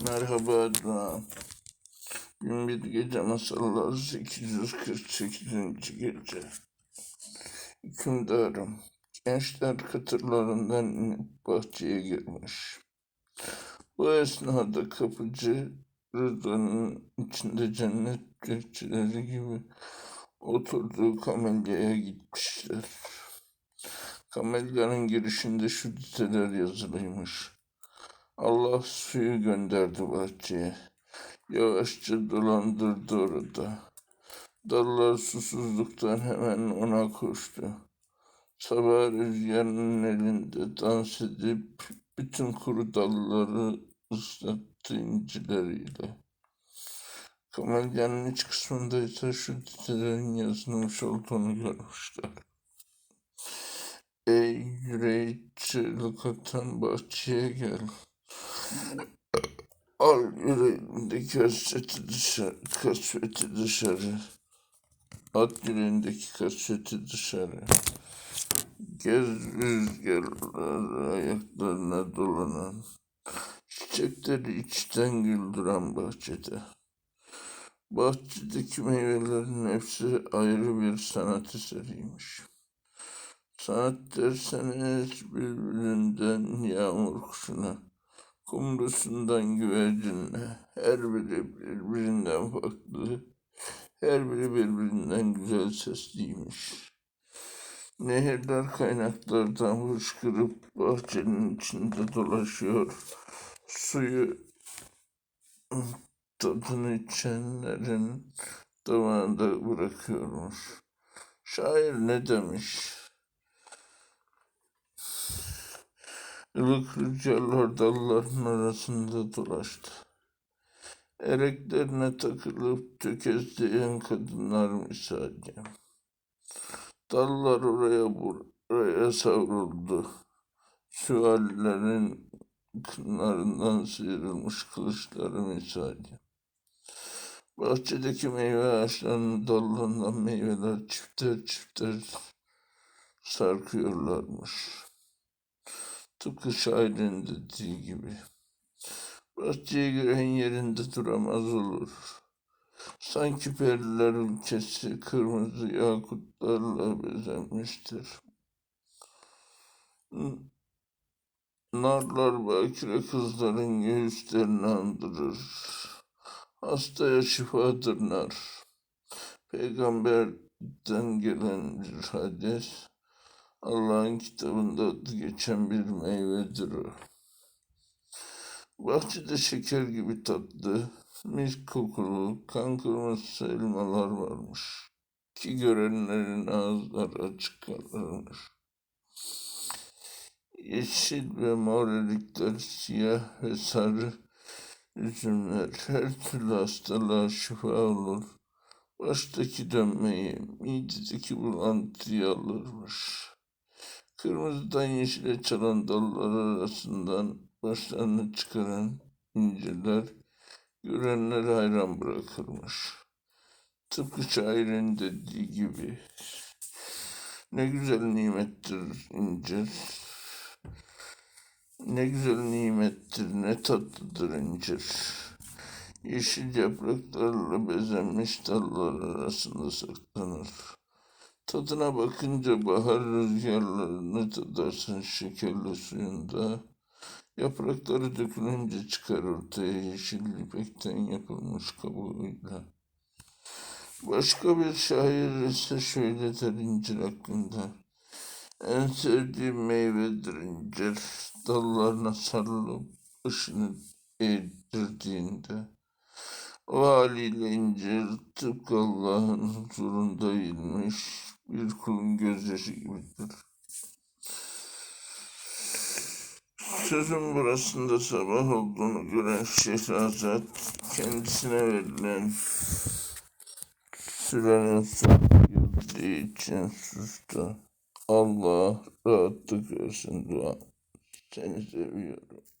Merhaba Doğan. Bin bir gece masalları 848. gece. Hükümdarım. Gençler katırlarından inip bahçeye girmiş. Bu esnada kapıcı Rıdvan'ın içinde cennet bekçileri gibi oturduğu kamelyaya gitmişler. Kamelyanın girişinde şu dizeler yazılıymış. Allah suyu gönderdi bahçeye. Yavaşça dolandırdı orada. Dallar susuzluktan hemen ona koştu. Sabah rüzgarının elinde dans edip bütün kuru dalları ıslattı incileriyle. Kamelyanın iç kısmında ise şu dizelerin yazılmış olduğunu görmüşler. Ey yüreği çığlık atan bahçeye gel. Al yüreğindeki hasreti dışarı, kasveti dışarı. At yüreğindeki kasveti dışarı. Gez rüzgarlar ayaklarına dolanan. Çiçekleri içten güldüren bahçede. Bahçedeki meyvelerin hepsi ayrı bir sanat eseriymiş. Sanat derseniz birbirinden yağmur kuşuna, kumrusundan güvercinle, her biri birbirinden farklı, her biri birbirinden güzel sesliymiş. Nehirler kaynaklardan fışkırıp bahçenin içinde dolaşıyor. Suyu tadını içenlerin damağında bırakıyormuş. Şair ne demiş? Ilık rüzgarlar dalların arasında dolaştı. Ereklerine takılıp tökezleyen kadınlar misali. Dallar oraya buraya savruldu. Süvarilerin kınlarından sıyrılmış kılıçları misali. Bahçedeki meyve ağaçlarının dallarından meyveler çifter çifter sarkıyorlarmış. Tıpkı şairin dediği gibi. Bahçeye giren yerinde duramaz olur. Sanki periler ülkesi kırmızı yakutlarla bezenmiştir. Narlar bakire kızların göğüslerini andırır. Hastaya şifadır nar. Peygamberden gelen bir hadis. Allah'ın kitabında geçen bir meyvedir o. Bahçede şeker gibi tatlı, mis kokulu, kan kırmızısı elmalar varmış. Ki görenlerin ağızları açık kalırmış. Yeşil ve mor erikler, siyah ve sarı üzümler her türlü hastalığa şifa olur. Baştaki dönmeyi, midedeki bulantıyı alırmış. Kırmızıdan yeşile çalan dallar arasından başlarını çıkaran inciler görenleri hayran bırakırmış. Tıpkı şairin dediği gibi. Ne güzel nimettir incir. Ne güzel nimettir, ne tatlıdır incir. Yeşil yapraklarla bezenmiş dallar arasında saklanır. Tadına bakınca bahar rüzgarlarını tadarsın şekerli suyunda. Yaprakları dökülünce çıkar ortaya yeşil ipekten yapılmış kabuğuyla. Başka bir şair ise şöyle der incir hakkında. En sevdiğim meyvedir incir. Dallarına sarılıp başını eğdirdiğinde. O haliyle incir tıpkı Allah'ın huzurunda eğilmiş bir kulun gözyaşı gibidir. Sözün burasında sabah olduğunu gören Şehrazat kendisine verilen sürenin sonu geldiği için sustu. Allah rahatlık versin dua. Seni seviyorum.